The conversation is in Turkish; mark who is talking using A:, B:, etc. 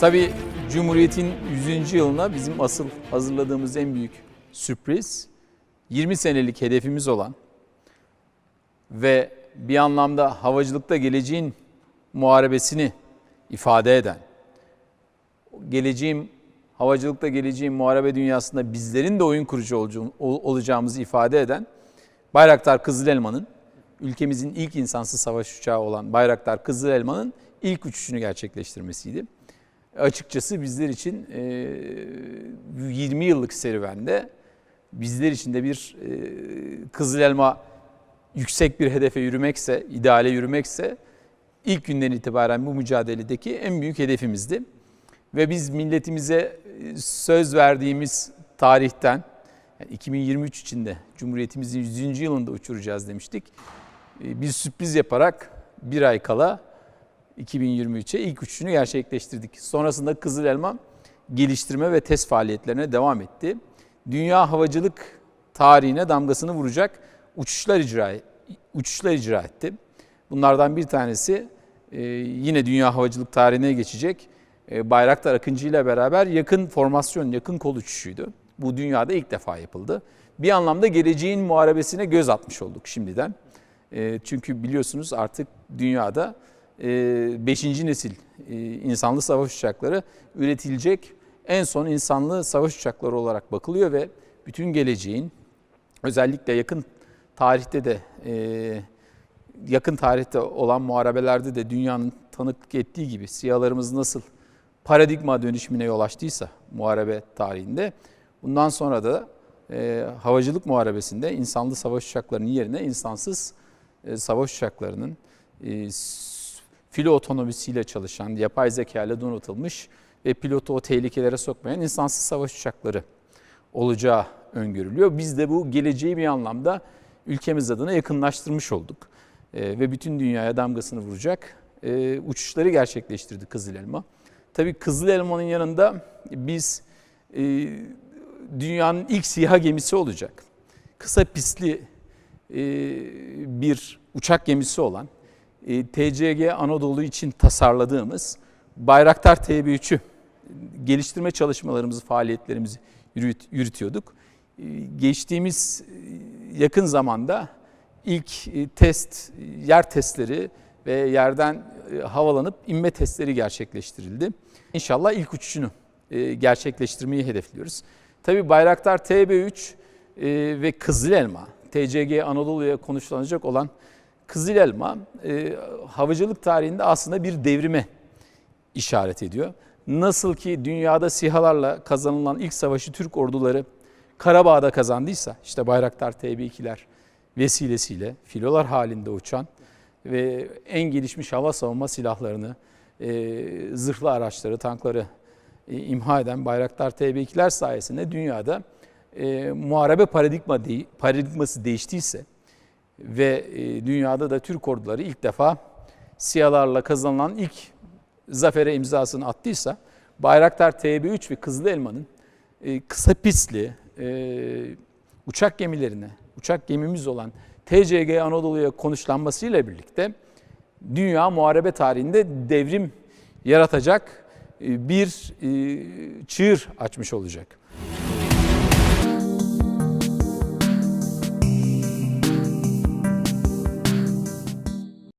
A: Tabii Cumhuriyet'in 100. yılına bizim asıl hazırladığımız en büyük sürpriz 20 senelik hedefimiz olan ve bir anlamda havacılıkta geleceğin muharebesini ifade eden, geleceğin havacılıkta geleceğin muharebe dünyasında bizlerin de oyun kurucu olacağı- ol- olacağımızı ifade eden Bayraktar Kızıl Elma'nın ülkemizin ilk insansız savaş uçağı olan Bayraktar Kızıl Elma'nın ilk uçuşunu gerçekleştirmesiydi. Açıkçası bizler için e, 20 yıllık serüvende bizler için de bir e, Kızıl Elma yüksek bir hedefe yürümekse, ideale yürümekse ilk günden itibaren bu mücadeledeki en büyük hedefimizdi. Ve biz milletimize e, söz verdiğimiz tarihten yani 2023 içinde Cumhuriyetimizin 100. yılında uçuracağız demiştik. E, Bir sürpriz yaparak bir ay kala 2023'e ilk uçuşunu gerçekleştirdik. Sonrasında Kızıl Elma geliştirme ve test faaliyetlerine devam etti. Dünya havacılık tarihine damgasını vuracak uçuşlar icra uçuşlar icra etti. Bunlardan bir tanesi e, yine dünya havacılık tarihine geçecek e, Bayraktar Akıncı ile beraber yakın formasyon, yakın kol uçuşuydu. Bu dünyada ilk defa yapıldı. Bir anlamda geleceğin muharebesine göz atmış olduk şimdiden. E, Çünkü biliyorsunuz artık dünyada 5. nesil e, insanlı savaş uçakları üretilecek en son insanlı savaş uçakları olarak bakılıyor ve bütün geleceğin özellikle yakın tarihte de e, yakın tarihte olan muharebelerde de dünyanın tanıklık ettiği gibi siyalarımız nasıl paradigma dönüşümüne yol açtıysa muharebe tarihinde bundan sonra da e, havacılık muharebesinde insanlı savaş uçaklarının yerine insansız e, savaş uçaklarının e, filo otonomisiyle çalışan, yapay zeka ile donatılmış ve pilotu o tehlikelere sokmayan insansız savaş uçakları olacağı öngörülüyor. Biz de bu geleceği bir anlamda ülkemiz adına yakınlaştırmış olduk. E, ve bütün dünyaya damgasını vuracak e, uçuşları gerçekleştirdi Kızıl Elma. Tabii Kızıl Elma'nın yanında biz e, dünyanın ilk siyah gemisi olacak. Kısa pistli e, bir uçak gemisi olan e, TCG Anadolu için tasarladığımız Bayraktar TB3'ü geliştirme çalışmalarımızı, faaliyetlerimizi yürüt- yürütüyorduk. E, Geçtiğimiz e, yakın zamanda ilk test, yer testleri ve yerden havalanıp inme testleri gerçekleştirildi. İnşallah ilk uçuşunu gerçekleştirmeyi hedefliyoruz. Tabii Bayraktar TB3 e, ve Kızıl Elma, TCG Anadolu'ya konuşlanacak olan Kızıl Elma e, havacılık tarihinde aslında bir devrime işaret ediyor. Nasıl ki dünyada sihalarla kazanılan ilk savaşı Türk orduları Karabağ'da kazandıysa, işte Bayraktar TB2'ler vesilesiyle filolar halinde uçan ve en gelişmiş hava savunma silahlarını, e, zırhlı araçları, tankları e, imha eden Bayraktar TB2'ler sayesinde dünyada e, muharebe paradigma de, paradigması değiştiyse ve e, dünyada da Türk orduları ilk defa siyalarla kazanılan ilk zafere imzasını attıysa Bayraktar TB3 ve Kızıl Elma'nın e, kısa pistli e, uçak gemilerine, uçak gemimiz olan TCG Anadolu'ya konuşlanmasıyla birlikte dünya muharebe tarihinde devrim yaratacak bir çığır açmış olacak.